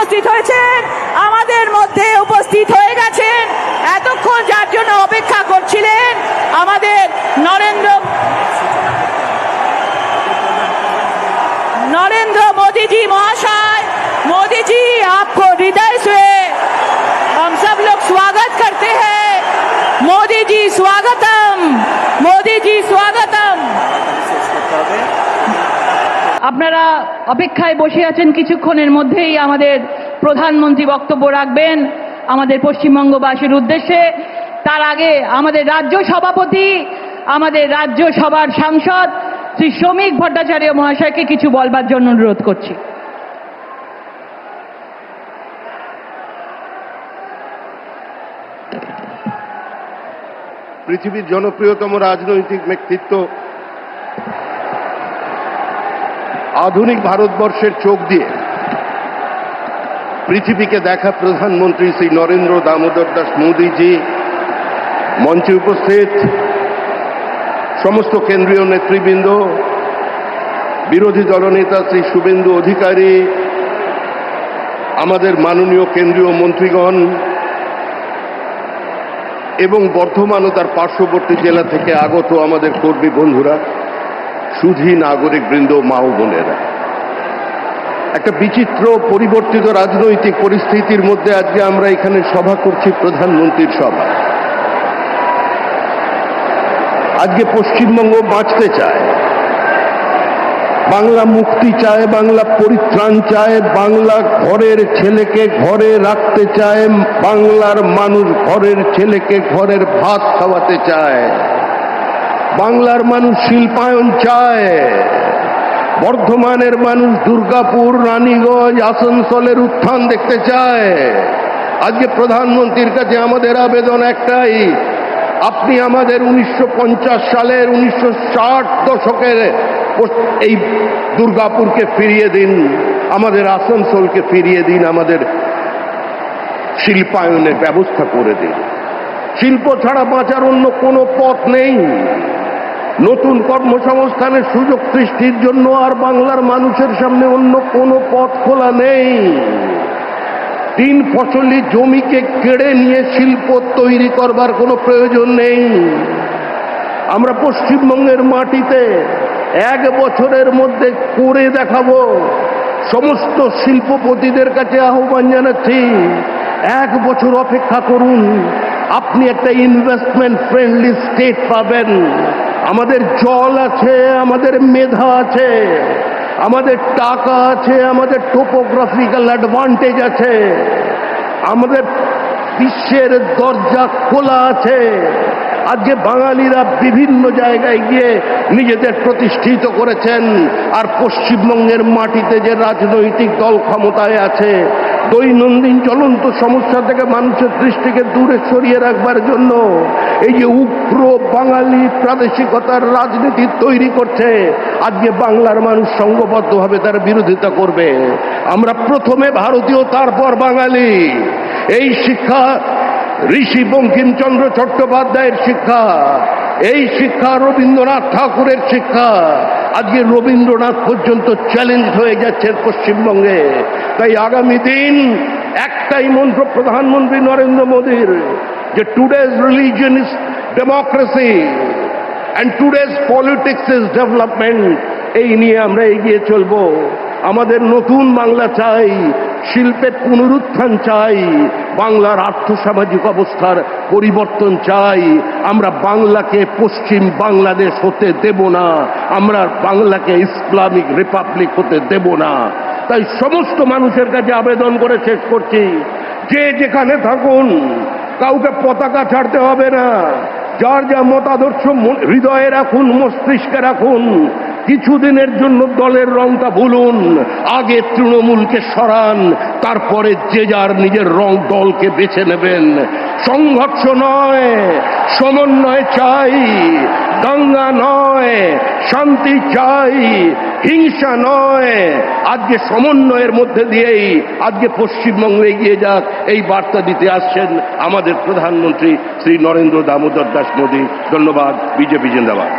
উপস্থিত হয়েছেন আমাদের মধ্যে উপস্থিত হয়ে গেছেন এতক্ষণ যার জন্য অপেক্ষা করছিলেন আমাদের নরেন্দ্র नरेंद्र मोदी जी महाशय मोदी जी आपको हृदय से हम सब लोग स्वागत करते हैं मोदी जी स्वागतम मोदी जी स्वागतम আপনারা অপেক্ষায় বসে আছেন কিছুক্ষণের মধ্যেই আমাদের প্রধানমন্ত্রী বক্তব্য রাখবেন আমাদের পশ্চিমবঙ্গবাসীর উদ্দেশ্যে। তার আগে আমাদের রাজ্য সভাপতি, আমাদের রাজ্য সভার সাংসদ শ্রী শ্রমিক ভট্টাচার্য মহাশয়কে কিছু বলবার জন্য অনুরোধ করছি। পৃথিবীর জনপ্রিয়তম রাজনৈতিক ব্যক্তিত্ব, আধুনিক ভারতবর্ষের চোখ দিয়ে পৃথিবীকে দেখা প্রধানমন্ত্রী শ্রী নরেন্দ্র দামোদর দাস মোদীজি, মঞ্চে উপস্থিত সমস্ত কেন্দ্রীয় নেতৃবৃন্দ, বিরোধী দলনেতা শ্রী শুভেন্দু অধিকারী, আমাদের মাননীয় কেন্দ্রীয় মন্ত্রীগণ এবং বর্ধমান ও তার পার্শ্ববর্তী জেলা থেকে আগত আমাদের কর্মী বন্ধুরা, সুধী নাগরিক বৃন্দ মা ও বোনেরা। একটা বিচিত্র পরিবর্তিত রাজনৈতিক পরিস্থিতির মধ্যে আজকে আমরা এখানে সভা করছি প্রধানমন্ত্রীর সভা। আজকে পশ্চিমবঙ্গ বাঁচতে চায়। বাংলা মুক্তি চায়, বাংলা পরিত্রাণ চায়, বাংলা ঘরের ছেলেকে ঘরে রাখতে চায়, বাংলার মানুষ ঘরের ছেলেকে ঘরের ভাত খাওয়াতে চায়, বাংলার মানুষ শিল্পায়ন চায়। বর্ধমানের মানুষ দুর্গাপুর, রানীগঞ্জ, আসানসোলের উত্থান দেখতে চায়। আজকে প্রধানমন্ত্রীর কাছে আমাদের আবেদন একটাই, আপনি আমাদের উনিশশো পঞ্চাশ সালের উনিশশো ষাট দশকের এই দুর্গাপুরকে ফিরিয়ে দিন, আমাদের আসানসোলকে ফিরিয়ে দিন, আমাদের শিল্পায়নের ব্যবস্থা করে দিন। শিল্প ছাড়া বাঁচার অন্য কোনো পথ নেই। নতুন কর্মসংস্থানের সুযোগ সৃষ্টির জন্য আর বাংলার মানুষের সামনে অন্য কোনো পথ খোলা নেই। তিন ফসলি জমিকে কেড়ে নিয়ে শিল্প তৈরি করবার কোনো প্রয়োজন নেই। আমরা পশ্চিমবঙ্গের মাটিতে এক বছরের মধ্যে করে দেখাবো। সমস্ত শিল্পপতিদের কাছে আহ্বান জানাচ্ছি, এক বছর অপেক্ষা করুন। আপনি একটা ইনভেস্টমেন্ট ফ্রেন্ডলি স্টেট পাবেন। আমাদের জল আছে, আমাদের মেধা আছে, আমাদের টাকা আছে, আমাদের টোপোগ্রাফিক্যাল অ্যাডভান্টেজ আছে, আমাদের বিশ্বের দরজা খোলা আছে। আজকে বাঙালিরা বিভিন্ন জায়গায় গিয়ে নিজেদের প্রতিষ্ঠিত করেছেন। আর পশ্চিমবঙ্গের মাটিতে যে রাজনৈতিক দল ক্ষমতায় আছে, দৈনন্দিন চলন্ত সমস্যা থেকে মানুষের দৃষ্টিকে দূরে সরিয়ে রাখবার জন্য এই যে উগ্র বাঙালি প্রাদেশিকতার রাজনীতি তৈরি করছে, আজকে বাংলার মানুষ সংঘবদ্ধভাবে তার বিরোধিতা করবে। আমরা প্রথমে ভারতীয়, তারপর বাঙালি। এই শিক্ষা ঋষি বঙ্কিমচন্দ্র চট্টোপাধ্যায়ের শিক্ষা, এই শিক্ষা রবীন্দ্রনাথ ঠাকুরের শিক্ষা। আজকে রবীন্দ্রনাথ পর্যন্ত চ্যালেঞ্জ হয়ে যাচ্ছে পশ্চিমবঙ্গে। তাই আগামী দিন একটাই মন্ত্র প্রধানমন্ত্রী নরেন্দ্র মোদীর, যে today's religion is democracy and today's politics is development এই নিয়ে আমরা এগিয়ে চলবো। আমাদের নতুন বাংলা চাই শিল্পের পুনরুত্থান চাই, বাংলার আর্থসামাজিক অবস্থার পরিবর্তন চাই। আমরা বাংলাকে পশ্চিম বাংলাদেশ হতে দেব না, আমরা বাংলাকে ইসলামিক রিপাবলিক হতে দেব না। তাই সমস্ত মানুষের কাছে আবেদন করে শেষ করছি, যে যেখানে থাকুন, কাউকে পতাকা ছাড়তে হবে না। যার যা মতাদর্শ হৃদয়ে রাখুন, মস্তিষ্কে রাখুন কিছুদিনের জন্য দলের রংটা ভুলুন, আগে তৃণমূলকে সরান, তারপরে যে যার নিজের রং দলকে বেছে নেবেন। সংঘর্ষ নয়, সমন্বয় চাই, দাঙ্গা নয়, শান্তি চাই, হিংসা নয়। আজকে সমন্বয়ের মধ্যে দিয়েই আজকে পশ্চিমবঙ্গে এগিয়ে যাক, এই বার্তা দিতে আসছেন আমাদের প্রধানমন্ত্রী শ্রী নরেন্দ্র দামোদর দাস মোদী। ধন্যবাদ, বিজেপি জিন্দাবাদ।